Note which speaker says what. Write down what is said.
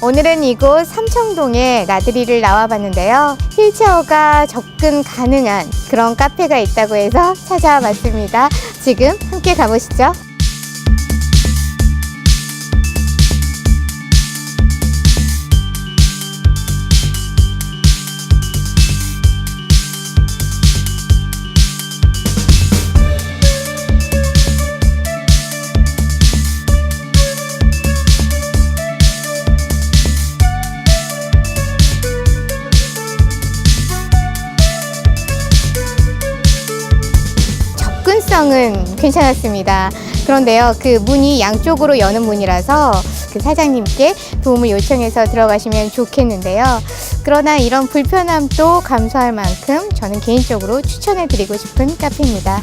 Speaker 1: 오늘은 이곳 삼청동에 나들이를 나와봤는데요. 휠체어가 접근 가능한 그런 카페가 있다고 해서 찾아와 봤습니다. 지금 함께 가보시죠. 접근성은 괜찮았습니다. 그런데요, 그 문이 양쪽으로 여는 문이라서 그 사장님께 도움을 요청해서 들어가시면 좋겠는데요. 그러나 이런 불편함도 감수할 만큼 저는 개인적으로 추천해 드리고 싶은 카페입니다.